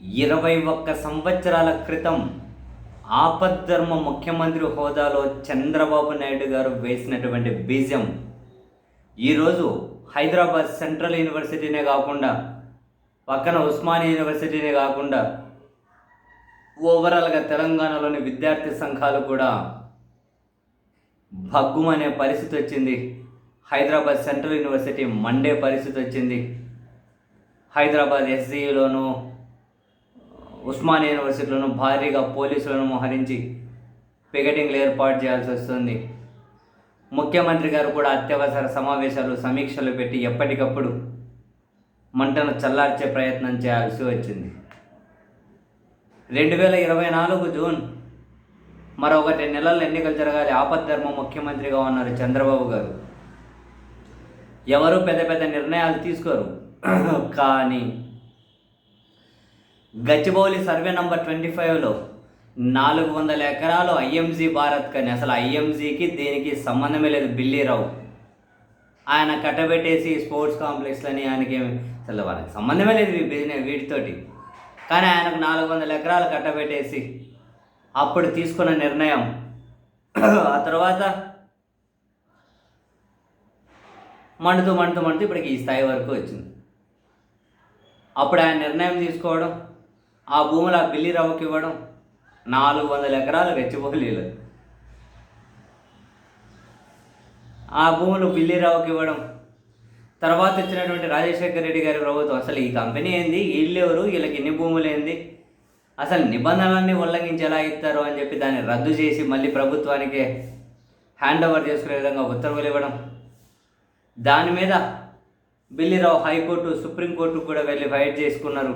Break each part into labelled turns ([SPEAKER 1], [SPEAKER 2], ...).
[SPEAKER 1] ఇరవై ఒక్క సంవత్సరాల క్రితం ఆపద్ధర్మ ముఖ్యమంత్రి హోదాలో చంద్రబాబు నాయుడు గారు వేసినటువంటి బీజం ఈరోజు హైదరాబాద్ సెంట్రల్ యూనివర్సిటీనే కాకుండా పక్కన ఉస్మానియా యూనివర్సిటీనే కాకుండా ఓవరాల్గా తెలంగాణలోని విద్యార్థి సంఘాలు కూడా భగ్గుమనే పరిస్థితి వచ్చింది. హైదరాబాద్ సెంట్రల్ యూనివర్సిటీ మండే పరిస్థితి వచ్చింది. హైదరాబాద్ ఎస్జీలోను ఉస్మానియా యూనివర్సిటీలను భారీగా పోలీసులను మోహరించి పికెటింగ్లు ఏర్పాటు చేయాల్సి వస్తుంది. ముఖ్యమంత్రి గారు కూడా అత్యవసర సమావేశాలు సమీక్షలు పెట్టి ఎప్పటికప్పుడు మంటను చల్లార్చే ప్రయత్నం చేయాల్సి వచ్చింది. రెండు వేల ఇరవై నాలుగు జూన్ మరొకటి నెలల ఎన్నికలు జరగాలి ఆపద్ధర్మ ముఖ్యమంత్రిగా ఉన్నారు చంద్రబాబు గారు. ఎవరు పెద్ద పెద్ద నిర్ణయాలు తీసుకోరు. కానీ గచ్చిబౌలి సర్వే నంబర్ ట్వంటీ ఫైవ్లో నాలుగు వందల ఎకరాలు ఐఎంజీ భారత్ కానీ అసలు ఐఎంజీకి దీనికి సంబంధమే లేదు బిల్లీరావు. ఆయన కట్టబెట్టేసి స్పోర్ట్స్ కాంప్లెక్స్లని ఆయనకి అసలు వాళ్ళకి సంబంధమే లేదు బిజినెస్ వీటితోటి. కానీ ఆయనకు నాలుగు వందల ఎకరాలు కట్టబెట్టేసి అప్పుడు తీసుకున్న నిర్ణయం. ఆ తర్వాత మండుతూ మండుతూ మండుతూ ఇప్పటికి ఈ స్థాయి వరకు వచ్చింది. అప్పుడు ఆయన నిర్ణయం తీసుకోవడం ఆ భూములు ఆ బిల్లిరావుకి ఇవ్వడం నాలుగు వందల ఎకరాలు గచ్చిబౌలీలు ఆ భూములు బిల్లిరావుకి ఇవ్వడం. తర్వాత వచ్చినటువంటి రాజశేఖర రెడ్డి గారి ప్రభుత్వం అసలు ఈ కంపెనీ ఏంది? వీళ్ళు ఎవరు? వీళ్ళకి ఎన్ని భూములు ఏంది? అసలు నిబంధనలన్నీ ఉల్లంఘించి ఎలా ఇస్తారు అని చెప్పి దాన్ని రద్దు చేసి మళ్ళీ ప్రభుత్వానికి హ్యాండ్ ఓవర్ చేసుకునే విధంగా ఉత్తర్వులు ఇవ్వడం. దాని మీద బిల్లిరావు హైకోర్టు సుప్రీంకోర్టు కూడా వెళ్ళి ఫైట్ చేసుకున్నారు.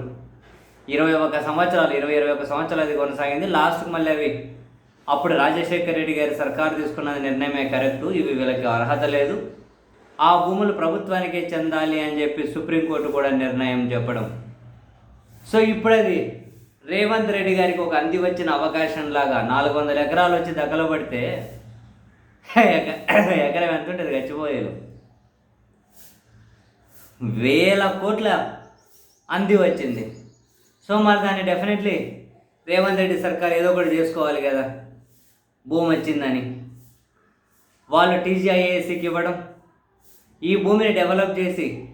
[SPEAKER 1] ఇరవై ఒక సంవత్సరాలు ఇరవై ఇరవై ఒక సంవత్సరాలు అది కొనసాగింది. లాస్ట్కి మళ్ళీ అవి అప్పుడు రాజశేఖర రెడ్డి గారి సర్కారు తీసుకున్న నిర్ణయమే కరెక్టు. ఇవి వీళ్ళకి అర్హత లేదు. ఆ భూములు ప్రభుత్వానికే చెందాలి అని చెప్పి సుప్రీంకోర్టు కూడా నిర్ణయం చెప్పడం. సో ఇప్పుడు అది రేవంత్ రెడ్డి గారికి ఒక అంది వచ్చిన అవకాశం లాగా నాలుగు వందల ఎకరాలు వచ్చి దక్కలో పడితే ఎక- ఎకరం ఎంత ఉంటుంది? గచ్చిపోయేలు వేల కోట్ల అంది వచ్చింది. సో మరి దాన్ని డెఫినెట్లీ రేవంత్ రెడ్డి సర్కార్ ఏదో ఒకటి చేసుకోవాలి కదా. భూమి వచ్చిందని. వాళ్ళు టీజీఐఏసీకి ఇవ్వడం ఈ భూమిని డెవలప్ చేసి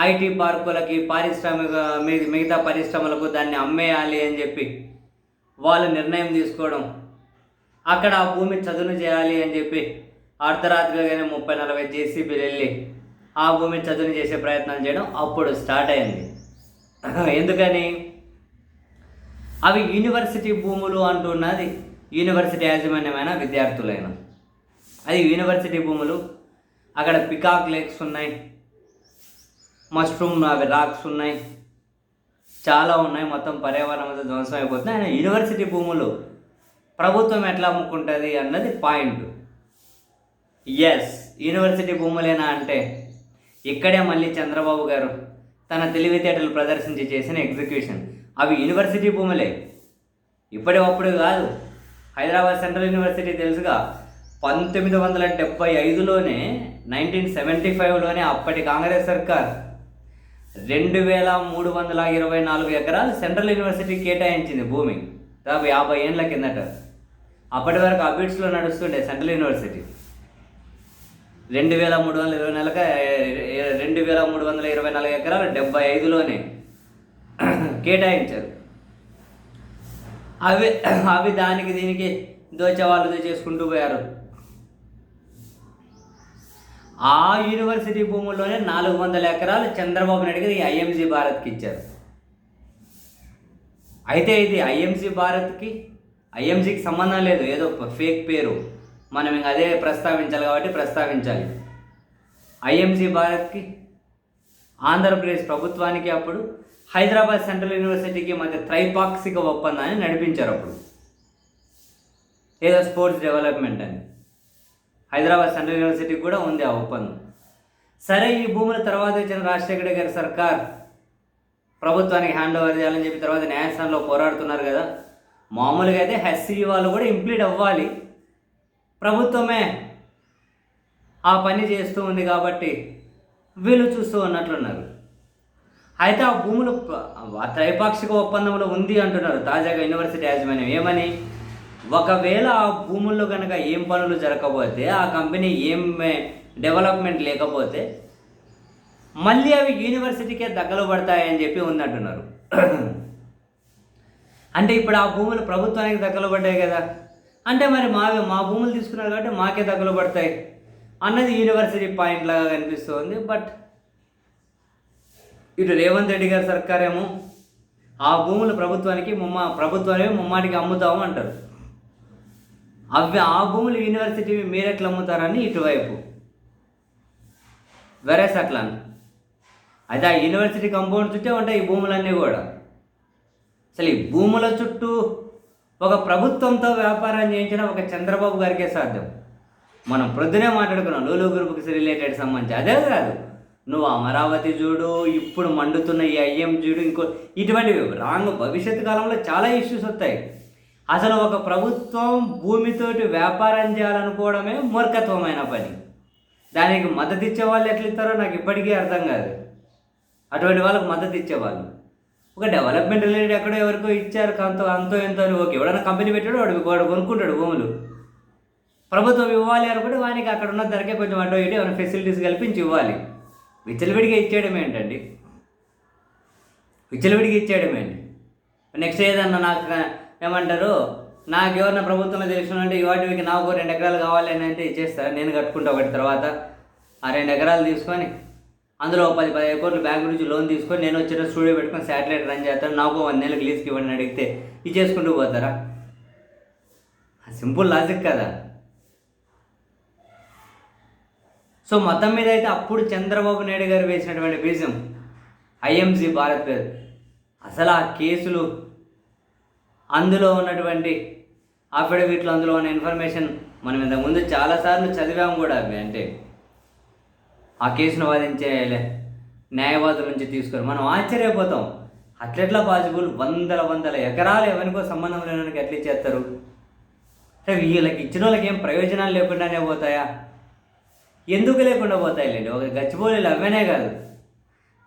[SPEAKER 1] ఐటీ పార్కులకి పారిశ్రామిక మిగ- మిగతా పరిశ్రమలకు దాన్ని అమ్మేయాలి అని చెప్పి వాళ్ళు నిర్ణయం తీసుకోవడం అక్కడ ఆ భూమి చదును చేయాలి అని చెప్పి అర్ధరాత్రిగానే ముప్పై నలభై జేసీబీలు వెళ్ళి ఆ భూమి చదును చేసే ప్రయత్నం చేయడం అప్పుడు స్టార్ట్ అయింది. ఎందుకని? అవి యూనివర్సిటీ భూములు అంటున్నది. యూనివర్సిటీ యాజమాన్యమైన విద్యార్థులైన. అది యూనివర్సిటీ భూములు. అక్కడ పికాక్ లేక్స్ ఉన్నాయి. మష్రూమ్ అవి రాక్స్ ఉన్నాయి. చాలా ఉన్నాయి. మొత్తం పర్యావరణం అంతా ధ్వంసం అయిపోతుంది. ఆయన యూనివర్సిటీ భూములు ప్రభుత్వం ఎట్లా అమ్ముకుంటుంది అన్నది పాయింట్. ఎస్ యూనివర్సిటీ భూములేనా అంటే ఇక్కడే మళ్ళీ చంద్రబాబు గారు తన తెలివితేటలు ప్రదర్శించి చేసిన ఎగ్జిక్యూషన్. అవి యూనివర్సిటీ భూములే. ఇప్పటి అప్పుడు కాదు. హైదరాబాద్ సెంట్రల్ యూనివర్సిటీ తెలుసుగా పంతొమ్మిది వందల డెబ్బై ఐదులోనే నైన్టీన్ సెవెంటీ ఫైవ్లోనే అప్పటి కాంగ్రెస్ సర్కార్ రెండు వేల మూడు వందల ఇరవై నాలుగు ఎకరాలు సెంట్రల్ యూనివర్సిటీ కేటాయించింది భూమి. దాదాపు యాభై ఏళ్ళ కిందట. అప్పటి వరకు అబిడ్స్లో నడుస్తుండే సెంట్రల్ యూనివర్సిటీ. రెండు వేల మూడు వందల ఇరవై నాలుగు రెండు వేల మూడు వందల ఇరవై నాలుగు ఎకరాలు డెబ్బై ఐదులోనే కేటాయించారు. అవి అవి దానికి దీనికి దోచేవాళ్ళు చేసుకుంటూ పోయారు. ఆ యూనివర్సిటీ భూముల్లోనే నాలుగు వందల ఎకరాలు చంద్రబాబు నాయుడు గారు ఈ ఐఎంసీ భారత్కి ఇచ్చారు. అయితే ఇది ఐఎంసీ భారత్కి ఐఎంసీకి సంబంధం లేదు ఏదో ఫేక్ పేరు. మనం ఇంక అదే ప్రస్తావించాలి కాబట్టి ప్రస్తావించాలి. ఐఎంసీ భారత్కి ఆంధ్రప్రదేశ్ ప్రభుత్వానికి అప్పుడు హైదరాబాద్ సెంట్రల్ యూనివర్సిటీకి మధ్య త్రైపాక్షిక ఒప్పందాన్ని నడిపించారు అప్పుడు. ఏదో స్పోర్ట్స్ డెవలప్మెంట్ అని. హైదరాబాద్ సెంట్రల్ యూనివర్సిటీకి కూడా ఉంది ఆ ఒప్పందం. సరే ఈ భూముల తర్వాత వచ్చిన రాజశేఖర గారి సర్కార్ ప్రభుత్వానికి హ్యాండ్ ఓవర్ చేయాలని చెప్పి తర్వాత న్యాయస్థానంలో పోరాడుతున్నారు కదా. మామూలుగా అయితే హెస్సీ వాళ్ళు కూడా ఇంప్లీట్ అవ్వాలి. ప్రభుత్వమే ఆ పని చేస్తూ ఉంది కాబట్టి వీళ్ళు చూస్తూ ఉన్నట్లున్నారు. అయితే ఆ భూములు త్రైపాక్షిక ఒప్పందంలో ఉంది అంటున్నారు తాజాగా యూనివర్సిటీ యాజమాన్యం. ఏమని? ఒకవేళ ఆ భూముల్లో కనుక ఏం పనులు జరగకపోతే ఆ కంపెనీ ఏం డెవలప్మెంట్ లేకపోతే మళ్ళీ అవి యూనివర్సిటీకే దగ్గర పడతాయని చెప్పి ఉందంటున్నారు. అంటే ఇప్పుడు ఆ భూములు ప్రభుత్వానికి దగ్గర పడ్డాయి కదా. అంటే మరి మావి మా భూములు తీసుకున్నారు కాబట్టి మాకే దగ్గర పడతాయి. అన్నది యూనివర్సిటీ పాయింట్ లాగా కనిపిస్తుంది. బట్ ఇటు రేవంత్ రెడ్డి గారి సర్కారేమో ఆ భూములు ప్రభుత్వానికి ముమ్మ ప్రభుత్వమే ముమ్మాటికి అమ్ముతాము అంటారు. అవి ఆ భూములు యూనివర్సిటీ మీరు ఎట్లా అమ్ముతారని ఇటువైపు. వెరేస్ అట్లా అయితే ఆ యూనివర్సిటీ కంపౌండ్ చుట్టే ఉంటాయి ఈ భూములన్నీ కూడా. అసలు ఈ భూముల చుట్టూ ఒక ప్రభుత్వంతో వ్యాపారం చేయించిన ఒక చంద్రబాబు గారికే సాధ్యం. మనం ప్రొద్దునే మాట్లాడుకున్నాం లూలు గ్రూప్కి రిలేటెడ్ సంబంధించి. అదే కాదు నువ్వు అమరావతి చూడు ఇప్పుడు మండుతున్న ఈ ఐఎం చూడు ఇంకో ఇటువంటివి. రాంగ్ భవిష్యత్తు కాలంలో చాలా ఇష్యూస్ వస్తాయి. అసలు ఒక ప్రభుత్వం భూమితోటి వ్యాపారం చేయాలనుకోవడమే మూర్ఖత్వమైన పని. దానికి మద్దతు ఇచ్చే వాళ్ళు ఎట్లా ఇస్తారో నాకు ఇప్పటికీ అర్థం కాదు. అటువంటి వాళ్ళకి మద్దతు ఇచ్చేవాళ్ళు ఒక డెవలప్మెంట్ రిలేటెడ్ ఎక్కడో ఎవరికో ఇచ్చారు అంత అంతో ఎంతో అని. ఓకే ఎవడన్నా కంపెనీ పెట్టాడు వాడు వాడు కొనుక్కుంటాడు భూములు. ప్రభుత్వం ఇవ్వాలి అనుకుంటే వానికి అక్కడ ఉన్న ధరకే కొంచెం అటు ఇటు ఏమైనా ఫెసిలిటీస్ కల్పించి ఇవ్వాలి. విచ్చలవిడిగా ఇచ్చేయడం ఏంటండి? విచ్చలవిడిగా ఇచ్చేయడం ఏంటి? నెక్స్ట్ ఏదన్నా నాకు ఏమంటారు? నాకు ఎవరన్నా ప్రభుత్వంలో తెలిసిన అంటే వాటికి నాకు రెండు ఎకరాలు కావాలి అని అంటే ఇచ్చేస్తారు? నేను కట్టుకుంటా ఒకటి తర్వాత. ఆ రెండు ఎకరాలు తీసుకొని అందులో పది పదిహేను కోట్లు బ్యాంక్ నుంచి లోన్ తీసుకొని నేను వచ్చిన స్టూడియో పెట్టుకొని శాటిలైట్ రన్ చేస్తాను. నాకు వంద నెలలకు లీజ్కి ఇవ్వండి అడిగితే అడిగితే ఇచ్చేసుకుంటూ పోతారా? సింపుల్ లాజిక్ కదా. సో మొత్తం మీద అయితే అప్పుడు చంద్రబాబు నాయుడు గారు వేసినటువంటి బీజం ఐఎంసి భారత్ పేరు. అసలు ఆ కేసులు అందులో ఉన్నటువంటి అఫిడవిట్లు అందులో ఉన్న ఇన్ఫర్మేషన్ మనం ఇంతకుముందు చాలాసార్లు చదివాము కూడా అవి అంటే ఆ కేసును వాదించే న్యాయవాదుల నుంచి తీసుకొని మనం ఆశ్చర్యపోతాం. అట్లెట్లా పాసిబుల్? వందల వందల ఎకరాలు ఎవరికో సంబంధం లేనికి ఎట్లా ఇచ్చేస్తారు? అంటే వీళ్ళకి ఇచ్చిన వాళ్ళకి ఏం ప్రయోజనాలు లేకుండానే పోతాయా? ఎందుకు లేకుండా పోతాయిలేండి? ఒక గచ్చిబౌలీలు అవనే కాదు.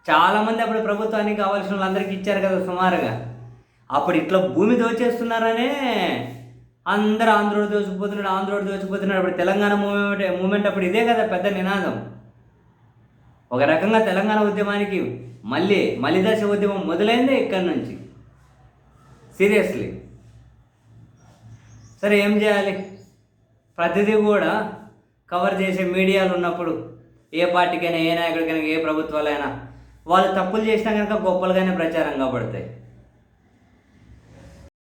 [SPEAKER 1] చాలామంది అప్పుడు ప్రభుత్వానికి కావాల్సిన వాళ్ళందరికీ ఇచ్చారు కదా సుమారుగా. అప్పుడు ఇట్లా భూమి దోచేస్తున్నారనే అందరూ ఆంధ్రోడు దోచిపోతున్నాడు ఆంధ్రోడు దోచిపోతున్నాడు అప్పుడు తెలంగాణ మూమెంట్ మూమెంట్ అప్పుడు ఇదే కదా పెద్ద నినాదం. ఒక రకంగా తెలంగాణ ఉద్యమానికి మళ్ళీ మలిదశ ఉద్యమం మొదలైందే ఇక్కడి నుంచి. సీరియస్లీ. సరే ఏం చేయాలి? ప్రతిదీ కూడా కవర్ చేసే మీడియాలు ఉన్నప్పుడు ఏ పార్టీకైనా ఏ నాయకుడికైనా ఏ ప్రభుత్వాలైనా వాళ్ళు తప్పులు చేసినా కనుక గొప్పలుగానే ప్రచారం కాబడతాయి